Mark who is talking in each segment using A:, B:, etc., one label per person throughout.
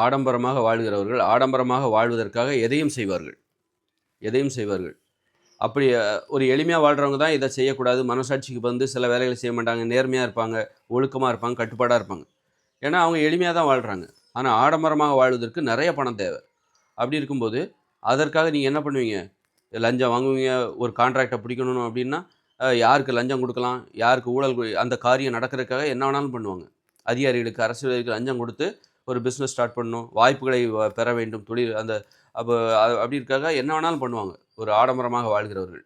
A: ஆடம்பரமாக வாழ்கிறவர்கள் ஆடம்பரமாக வாழ்வதற்காக எதையும் செய்வார்கள். எதையும் செய்வார்கள். அப்படி ஒரு எளிமையாக வாழ்கிறவங்க தான் இதை செய்யக்கூடாது. மனசாட்சிக்கு வந்து சில வேலைகளை செய்ய மாட்டாங்க. நேர்மையாக இருப்பாங்க ஒழுக்கமாக இருப்பாங்க கட்டுப்பாடாக இருப்பாங்க. ஏன்னா அவங்க எளிமையாக தான் வாழ்கிறாங்க ஆனால் ஆடம்பரமாக வாழ்வதற்கு நிறைய பணம் தேவை. அப்படி இருக்கும்போது அதற்காக நீங்கள் என்ன பண்ணுவீங்க? லஞ்சம் வாங்குவீங்க ஒரு கான்ட்ராக்டை பிடிக்கணும் அப்படின்னா யாருக்கு லஞ்சம் கொடுக்கலாம்? யாருக்கு ஊழல் அந்த காரியம் நடக்கிறதுக்காக என்ன வேணாலும் பண்ணுவாங்க. அதிகாரிகளுக்கு அரசியலுக்கு லஞ்சம் கொடுத்து ஒரு பிஸ்னஸ் ஸ்டார்ட் பண்ணணும் வாய்ப்புகளை வ- பெற வேண்டும் தொழில் அந்த அப்போ அப்படி இருக்காக என்ன வேணாலும் பண்ணுவாங்க. ஒரு ஆடம்பரமாக வாழ்கிறவர்கள்.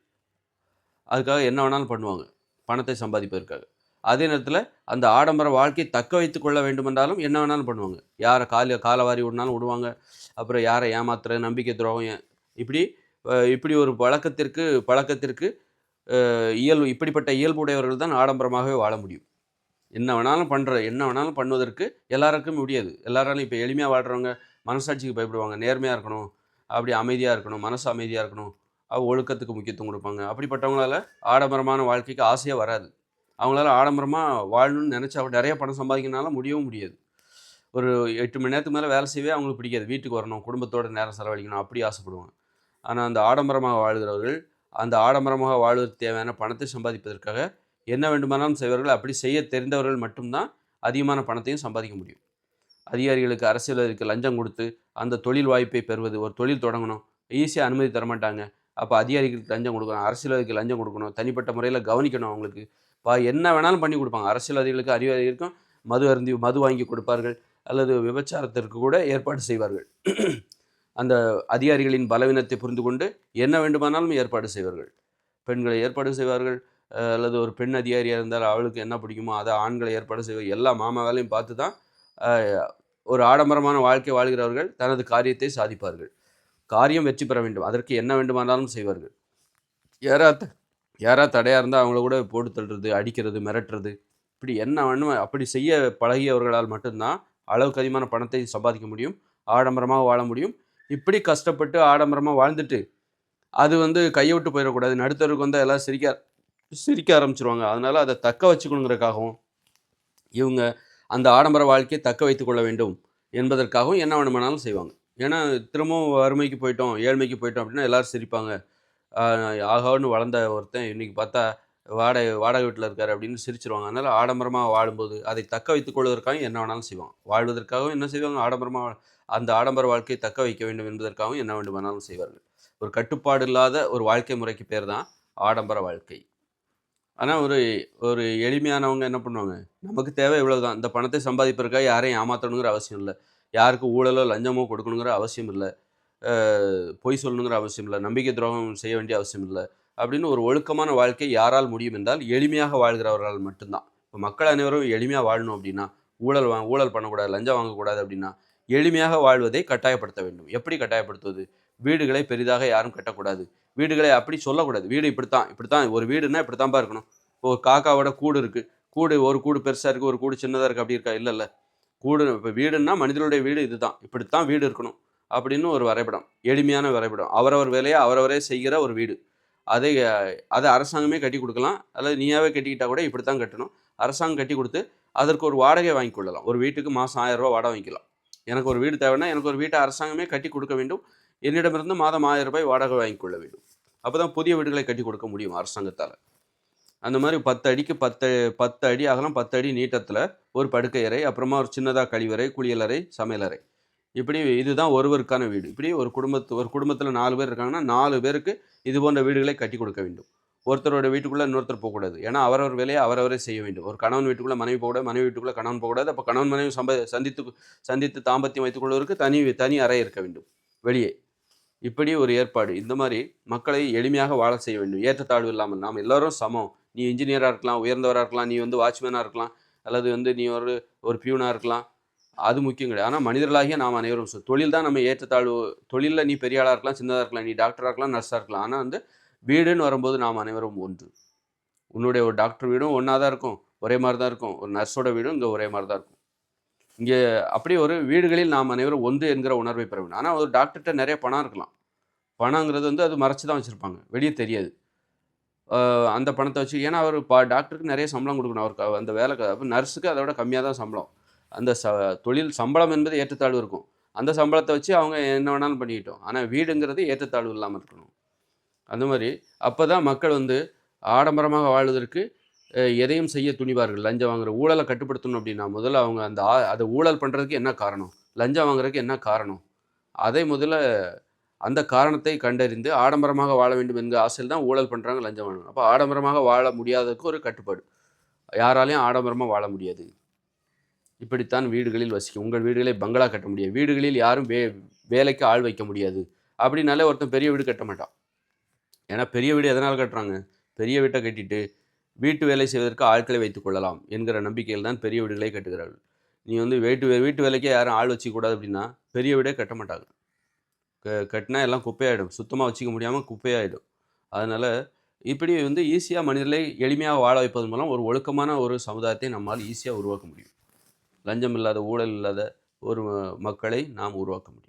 A: அதுக்காக என்ன வேணாலும் பண்ணுவாங்க. பணத்தை சம்பாதிப்பதற்காக. அதே நேரத்தில் அந்த ஆடம்பர வாழ்க்கையை தக்க வைத்து கொள்ள வேண்டுமென்றாலும் என்ன வேணாலும் பண்ணுவாங்க. யாரை கால காலவாரி விடனாலும் விடுவாங்க அப்புறம் யாரை ஏமாத்துற நம்பிக்கை துரோகம் இப்படி இப்படி ஒரு பழக்கத்திற்கு பழக்கத்திற்கு இயல்பு இப்படிப்பட்ட இயல்புடையவர்கள் தான் ஆடம்பரமாகவே வாழ முடியும். என்ன வேணாலும் பண்ணுற என்ன வேணாலும் பண்ணுவதற்கு எல்லாருக்கும் முடியாது எல்லாராலும் இப்போ எளிமையாக வாழ்கிறவங்க மனசாட்சிக்கு பயப்படுவாங்க. நேர்மையாக இருக்கணும் அப்படி அமைதியாக இருக்கணும் மனசு அமைதியாக இருக்கணும். அவ ஒழுக்கத்துக்கு முக்கியத்துவம் கொடுப்பாங்க. அப்படிப்பட்டவங்களால ஆடம்பரமான வாழ்க்கைக்கு ஆசையாக வராது. அவங்களால ஆடம்பரமாக வாழணும்னு நினச்சா நிறைய பணம் சம்பாதிக்கனால முடியவும் முடியாது. ஒரு எட்டு மணி நேரத்துக்கு மேலே வேலை செய்யவே அவங்களுக்கு பிடிக்காது. வீட்டுக்கு வரணும் குடும்பத்தோட நேரம் செலவழிக்கணும் அப்படி ஆசைப்படுவாங்க. ஆனால் அந்த ஆடம்பரமாக வாழ்கிறவர்கள் அந்த ஆடம்பரமாக வாழ்வதற்கு தேவையான பணத்தை சம்பாதிப்பதற்காக என்ன வேண்டுமானாலும் செய்வார்கள். அப்படி செய்ய தெரிந்தவர்கள் மட்டும்தான் அதிகமான பணத்தையும் சம்பாதிக்க முடியும். அதிகாரிகளுக்கு அரசியலுக்கு லஞ்சம் கொடுத்து அந்த தொழில் வாய்ப்பை பெறுவது ஒரு தொழில் தொடங்கணும். ஈஸியாக அனுமதி தரமாட்டாங்க. அப்போ அதிகாரிகளுக்கு லஞ்சம் கொடுக்கணும் அரசியல்வாதிக்கு லஞ்சம் கொடுக்கணும் தனிப்பட்ட முறையில் கவனிக்கணும் அவங்களுக்கு. பா என்ன வேணாலும் பண்ணி கொடுப்பாங்க. அரசியல்வாதிகளுக்கு அதிகாரிகளுக்கும் மது அருந்தி மது வாங்கி கொடுப்பார்கள். அல்லது விபச்சாரத்திற்கு கூட ஏற்பாடு செய்வார்கள். அந்த அதிகாரிகளின் பலவீனத்தை புரிந்து கொண்டு என்ன வேண்டுமானாலும் ஏற்பாடு செய்வார்கள். பெண்களை ஏற்பாடு செய்வார்கள். அல்லது ஒரு பெண் அதிகாரியாக இருந்தால் அவளுக்கு என்ன பிடிக்குமோ அதை ஆண்களை ஏற்பாடு செய்வார் எல்லா மாமா வேலையும் பார்த்து தான் ஒரு ஆடம்பரமான வாழ்க்கை வாழ்கிறவர்கள் தனது காரியத்தை சாதிப்பார்கள். காரியம் வெற்றி பெற வேண்டும். அதற்கு என்ன வேண்டுமானாலும் செய்வார்கள். யாரா த- யாரா தடையாக இருந்தால் அவங்கள கூட போட்டு தள்ளுறது அடிக்கிறது மிரட்டுறது. இப்படி என்ன வேணுமோ அப்படி செய்ய பழகியவர்களால் மட்டும்தான் அளவுக்கு அதிகமான பணத்தை சம்பாதிக்க முடியும் ஆடம்பரமாக வாழ முடியும். இப்படி கஷ்டப்பட்டு ஆடம்பரமாக வாழ்ந்துட்டு அது வந்து கையை விட்டு போயிடக்கூடாது. நடுத்தருக்கு வந்தால் எல்லாம் சிரிக்க சிரிக்க ஆரம்பிச்சிருவாங்க. அதனால் அதை தக்க வச்சுக்கணுங்கிறதுக்காகவும் இவங்க அந்த ஆடம்பர வாழ்க்கையை தக்க வைத்து கொள்ள வேண்டும் என்பதற்காகவும் என்ன வேணுமானாலும் செய்வாங்க. ஏன்னா திரும்பவும் வறுமைக்கு போயிட்டோம் ஏழ்மைக்கு போயிட்டோம் அப்படின்னா எல்லோரும் சிரிப்பாங்க. ஆகான்னு வளர்ந்த ஒருத்தன் இன்னைக்கு பார்த்தா வாடகை வாடகை வீட்டில் இருக்கார் அப்படின்னு சிரிச்சிருவாங்க. அதனால் ஆடம்பரமாக வாழும்போது அதை தக்க வைத்துக் கொள்வதற்காகவும் என்ன வேணாலும் செய்வாங்க. வாழ்வதற்காகவும் என்ன செய்வாங்க? ஆடம்பரமாக அந்த ஆடம்பர வாழ்க்கையை தக்க வைக்க வேண்டும் என்பதற்காகவும் என்ன வேண்டுமானாலும் செய்வார்கள். ஒரு கட்டுப்பாடு இல்லாத ஒரு வாழ்க்கை முறைக்கு பேர் தான் ஆடம்பர வாழ்க்கை. ஆனால் ஒரு ஒரு எளிமையானவங்க என்ன பண்ணுவாங்க? நமக்கு தேவை இவ்வளவு தான் இந்த பணத்தை சம்பாதிப்பதற்காக யாரையும் ஏமாற்றணுங்கிற அவசியம் இல்லை. யாருக்கு ஊழலோ லஞ்சமோ கொடுக்கணுங்கிற அவசியம் இல்லை. பொய் சொல்லணுங்கிற அவசியம் இல்லை. நம்பிக்கை துரோகம் செய்ய வேண்டிய அவசியம் இல்லை. அப்படின்னு ஒரு ஒழுக்கமான வாழ்க்கை யாரால் முடியும் என்றால் எளிமையாக வாழ்கிறவர்களால் மட்டும்தான். இப்போ மக்கள் அனைவரும் எளிமையாக வாழணும் அப்படின்னா ஊழல் வா ஊழல் பண்ணக்கூடாது லஞ்சம் வாங்கக்கூடாது அப்படின்னா எளிமையாக வாழ்வதை கட்டாயப்படுத்த வேண்டும். எப்படி கட்டாயப்படுத்துவது? வீடுகளை பெரிதாக யாரும் கட்டக்கூடாது. வீடுகளை அப்படி சொல்லக்கூடாது. வீடு இப்படித்தான் இப்படித்தான் ஒரு வீடுன்னா இப்படித்தான்பா இருக்கணும். இப்போ ஒரு காக்காவோட கூடு இருக்கு. கூடு ஒரு கூடு பெருசா இருக்கு ஒரு கூடு சின்னதா இருக்கு அப்படி இருக்கா? இல்லை இல்லை. கூடு இப்போ வீடுன்னா மனிதனுடைய வீடு இதுதான். இப்படித்தான் வீடு இருக்கணும் அப்படின்னு ஒரு வரைபடம் எளிமையான வரைபடம். அவரவர் வேலையை அவரவரே செய்கிற ஒரு வீடு. அதை அதை அரசாங்கமே கட்டி கொடுக்கலாம். அல்லது நீயாவே கட்டிக்கிட்டா கூட இப்படித்தான் கட்டணும். அரசாங்கம் கட்டி கொடுத்து அதற்கு ஒரு வாடகை வாங்கி கொள்ளலாம். ஒரு வீட்டுக்கு மாதம் ஆயிரம் ரூபா வாடகை வாங்கிக்கலாம். எனக்கு ஒரு வீடு தேவைன்னா எனக்கு ஒரு வீட்டை அரசாங்கமே கட்டி கொடுக்க வேண்டும். என்னிடமிருந்து மாதம் ஆயிரம் ரூபாய் வாடகை வாங்கி கொள்ள வேண்டும். அப்போ தான் புதிய வீடுகளை கட்டி கொடுக்க முடியும் அரசாங்கத்தால். அந்த மாதிரி பத்து அடிக்கு பத்து பத்து அடி அகலம் பத்து அடி நீட்டத்தில் ஒரு படுக்கை அறை அப்புறமா ஒரு சின்னதாக கழிவறை குளியலறை சமையலறை இப்படி இதுதான் ஒருவருக்கான வீடு. இப்படி ஒரு குடும்பத்து ஒரு குடும்பத்தில் நாலு பேர் இருக்காங்கன்னா நாலு பேருக்கு இது போன்ற வீடுகளை கட்டி கொடுக்க வேண்டும். ஒருத்தரோட வீட்டுக்குள்ளே இன்னொருத்தர் போகக்கூடாது. ஏன்னா அவரவர் வேலையை அவரவரே செய்ய வேண்டும். ஒரு கணவன் வீட்டுக்குள்ளே மனைவி போகக்கூடாது மனைவி வீட்டுக்குள்ளே கணவன் போகக்கூடாது. அப்போ கணவன் மனைவி சம்ப சந்தித்து சந்தித்து தாம்பத்தியம் வைத்துக் கொள்வதற்கு தனி தனி அறை இருக்க வேண்டும். வெளியே. இப்படி ஒரு ஏற்பாடு. இந்த மாதிரி மக்களை எளிமையாக வாழ செய்ய வேண்டும். ஏற்றத்தாழ்வு இல்லாமல் நாம் எல்லாரும் சமம். நீ இன்ஜினியராக இருக்கலாம் உயர்ந்தவராக இருக்கலாம் நீ வந்து வாட்ச்மேனாக இருக்கலாம் அல்லது வந்து நீ ஒரு ஒரு பியூனாக இருக்கலாம். அது முக்கியம் கிடையாது. ஆனால் மனிதர்களாகிய நாம் அனைவரும் தொழில் தான் நம்ம ஏற்றத்தாழ்வு. தொழிலில் நீ பெரிய ஆளாக இருக்கலாம் சின்னதாக இருக்கலாம் நீ டாக்டராக இருக்கலாம் நர்ஸாக இருக்கலாம். ஆனால் வந்து வீடுன்னு வரும்போது நாம் அனைவரும் ஒன்று. உன்னுடைய ஒரு டாக்டர் வீடும் ஒன்றா தான் இருக்கும். ஒரே மாதிரி தான் இருக்கும். ஒரு நர்ஸோட வீடும் இங்கே ஒரே மாதிரி தான் இருக்கும். இங்கே அப்படியே ஒரு வீடுகளில் நாம் அனைவரும் ஒன்று என்கிற உணர்வை பெற வேண்டும். ஆனால் ஒரு டாக்டர்கிட்ட நிறைய பணம் இருக்கலாம். பணங்கிறது வந்து அது மறைச்சு தான் வச்சுருப்பாங்க. வெளியே தெரியாது. அந்த பணத்தை வச்சு ஏன்னா அவர் பா டாக்டருக்கு நிறைய சம்பளம் கொடுக்கணும். அவருக்கு அந்த வேலை அப்போ நர்ஸுக்கு விட கம்மியாக தான் சம்பளம். அந்த ச தொழில் சம்பளம் என்பது ஏற்றத்தாழ்வு இருக்கும். அந்த சம்பளத்தை வச்சு அவங்க என்ன வேணாலும் பண்ணிக்கிட்டோம். ஆனால் வீடுங்கிறது ஏற்றத்தாழ்வு இல்லாமல் இருக்கணும். அந்த மாதிரி அப்போ தான் மக்கள் வந்து ஆடம்பரமாக வாழ்வதற்கு எதையும் செய்ய துணிவார்கள். லஞ்சம் வாங்குற ஊழலை கட்டுப்படுத்தணும் அப்படின்னா முதல்ல அவங்க அந்த ஆ- அதை ஊழல் பண்ணுறதுக்கு என்ன காரணம்? லஞ்சம் வாங்குறதுக்கு என்ன காரணம்? அதை முதல்ல அந்த காரணத்தை கண்டறிந்து ஆடம்பரமாக வாழ வேண்டும் என்கிற ஆசையில் தான் ஊழல் பண்ணுறாங்க லஞ்சம் வாங்கணும் அப்போ ஆடம்பரமாக வாழ முடியாததுக்கு ஒரு கட்டுப்பாடு. யாராலையும் ஆடம்பரமாக வாழ முடியாது. இப்படித்தான் வீடுகளில் வசிக்கும். உங்கள் வீடுகளை பங்களா கட்ட முடியாது. வீடுகளில் யாரும் வே வேலைக்கு ஆள் வைக்க முடியாது. அப்படின்னாலே ஒருத்தன் பெரிய வீடு கட்ட மாட்டான். ஏன்னா பெரிய வீடு எதனால் கட்டுறாங்க? பெரிய வீட்டை கட்டிட்டு வீட்டு வேலை செய்வதற்கு ஆட்களை வைத்துக் கொள்ளலாம் என்கிற நம்பிக்கையில் தான் பெரிய வீடுகளை கட்டுகிறார்கள். நீ வந்து வீட்டு வே- வீட்டு வேலைக்கே யாரும் ஆள் வச்சுக்கூடாது அப்படின்னா பெரிய வீடே கட்ட மாட்டாங்க. க கட்டினா எல்லாம் குப்பையாயிடும். சுத்தமாக வச்சுக்க முடியாமல் குப்பையாயிடும். அதனால் இப்படி வந்து ஈஸியாக மனிதர்களை எளிமையாக வாழ வைப்பதன் மூலம் ஒரு ஒழுக்கமான ஒரு சமுதாயத்தை நம்மால் ஈஸியாக உருவாக்க முடியும். லஞ்சம் இல்லாத ஊழல் இல்லாத ஒரு மக்களை நாம் உருவாக்க முடியும்.